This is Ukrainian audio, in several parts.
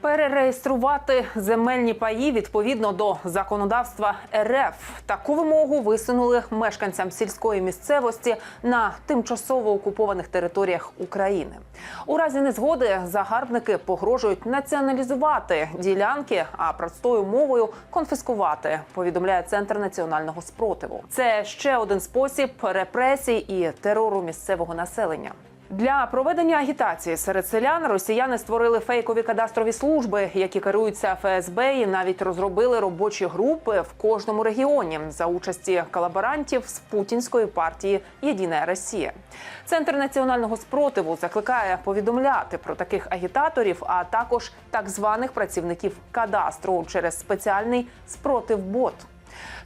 Перереєструвати земельні паї відповідно до законодавства РФ. Таку вимогу висунули мешканцям сільської місцевості на тимчасово окупованих територіях України. У разі незгоди загарбники погрожують націоналізувати ділянки, а простою мовою конфіскувати. Повідомляє центр національного спротиву. Це ще один спосіб репресій і терору місцевого населення. Для проведення агітації серед селян росіяни створили фейкові кадастрові служби, які керуються ФСБ, і навіть розробили робочі групи в кожному регіоні за участі колаборантів з путінської партії Єдина Росія. Центр національного спротиву закликає повідомляти про таких агітаторів, а також так званих працівників кадастру через спеціальний спротив-бот.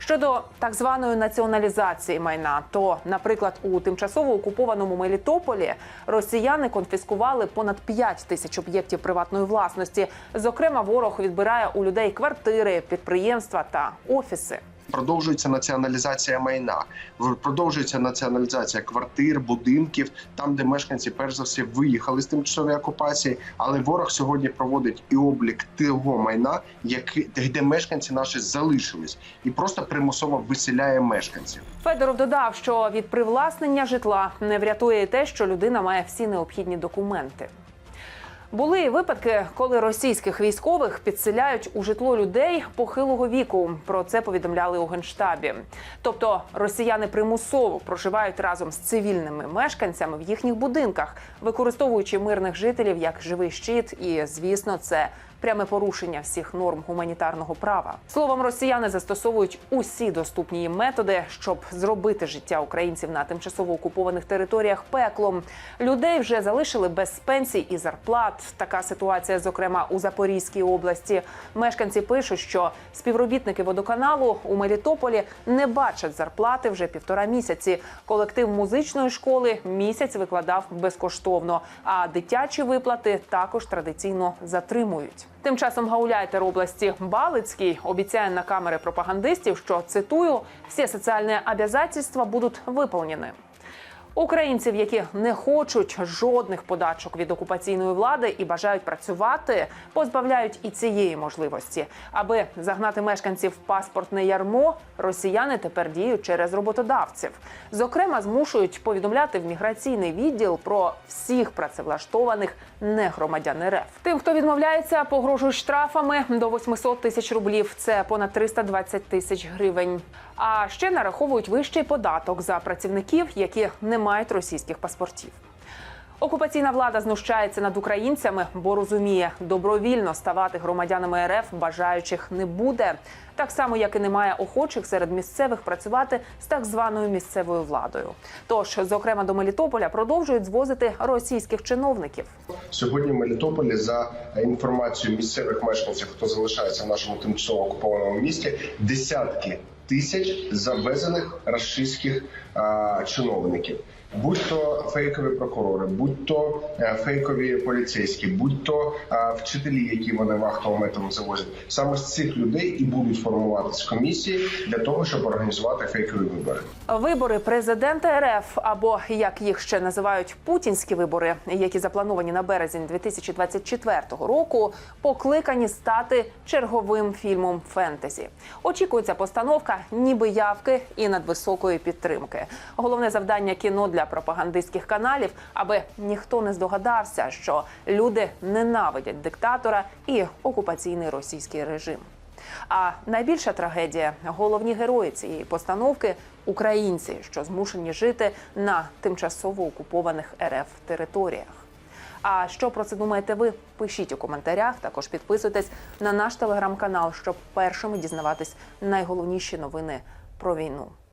Щодо так званої націоналізації майна, то, наприклад, у тимчасово окупованому Мелітополі росіяни конфіскували понад 5 тисяч об'єктів приватної власності. Зокрема, ворог відбирає у людей квартири, підприємства та офіси. Продовжується націоналізація майна, продовжується націоналізація квартир, будинків, там, де мешканці перш за все виїхали з тимчасової окупації. Але ворог сьогодні проводить і облік того майна, яке де мешканці наші залишились, і просто примусово виселяє мешканців. Федоров додав, що від привласнення житла не врятує те, що людина має всі необхідні документи. Були випадки, коли російських військових підселяють у житло людей похилого віку. Про це повідомляли у генштабі. Тобто росіяни примусово проживають разом з цивільними мешканцями в їхніх будинках, використовуючи мирних жителів як живий щит. І звісно, це пряме порушення всіх норм гуманітарного права. Словом, росіяни застосовують усі доступні їм методи, щоб зробити життя українців на тимчасово окупованих територіях пеклом. Людей вже залишили без пенсій і зарплат. Така ситуація, зокрема у Запорізькій області. Мешканці пишуть, що співробітники водоканалу у Мелітополі не бачать зарплати вже півтора місяці. Колектив музичної школи місяць викладав безкоштовно, а дитячі виплати також традиційно затримують. Тим часом гауляйтер області Балицький обіцяє на камери пропагандистів, що цитую: всі соціальні обязательства будуть виповнені. Українців, які не хочуть жодних подачок від окупаційної влади і бажають працювати, позбавляють і цієї можливості. Аби загнати мешканців в паспортне ярмо, росіяни тепер діють через роботодавців. Зокрема, змушують повідомляти в міграційний відділ про всіх працевлаштованих негромадян РФ. Тим, хто відмовляється, погрожують штрафами до 800 тисяч рублів. Це понад 320 тисяч гривень. А ще нараховують вищий податок за працівників, які не мають російських паспортів. Окупаційна влада знущається над українцями, бо розуміє, добровільно ставати громадянами РФ бажаючих не буде. Так само, як і немає охочих серед місцевих працювати з так званою місцевою владою. Тож, зокрема, до Мелітополя продовжують звозити російських чиновників. Сьогодні в Мелітополі, за інформацією місцевих мешканців, хто залишається в нашому тимчасово окупованому місті, десятки тисяч завезених рашистських чиновників. Будь то фейкові прокурори, будь то е, фейкові поліцейські, будь то е, вчителі, які вони вахтовим методом завозять, саме з цих людей і будуть формуватися комісії для того, щоб організувати фейкові вибори. Вибори президента РФ або як їх ще називають путінські вибори, які заплановані на березень 2024 року, покликані стати черговим фільмом фентезі. Очікується постановка, ніби явки і надвисокої підтримки. Головне завдання кіно для пропагандистських каналів, аби ніхто не здогадався, що люди ненавидять диктатора і окупаційний російський режим. А найбільша трагедія головні герої цієї постановки українці, що змушені жити на тимчасово окупованих РФ територіях. А що про це думаєте ви? Пишіть у коментарях. Також підписуйтесь на наш телеграм-канал, щоб першими дізнаватись найголовніші новини про війну.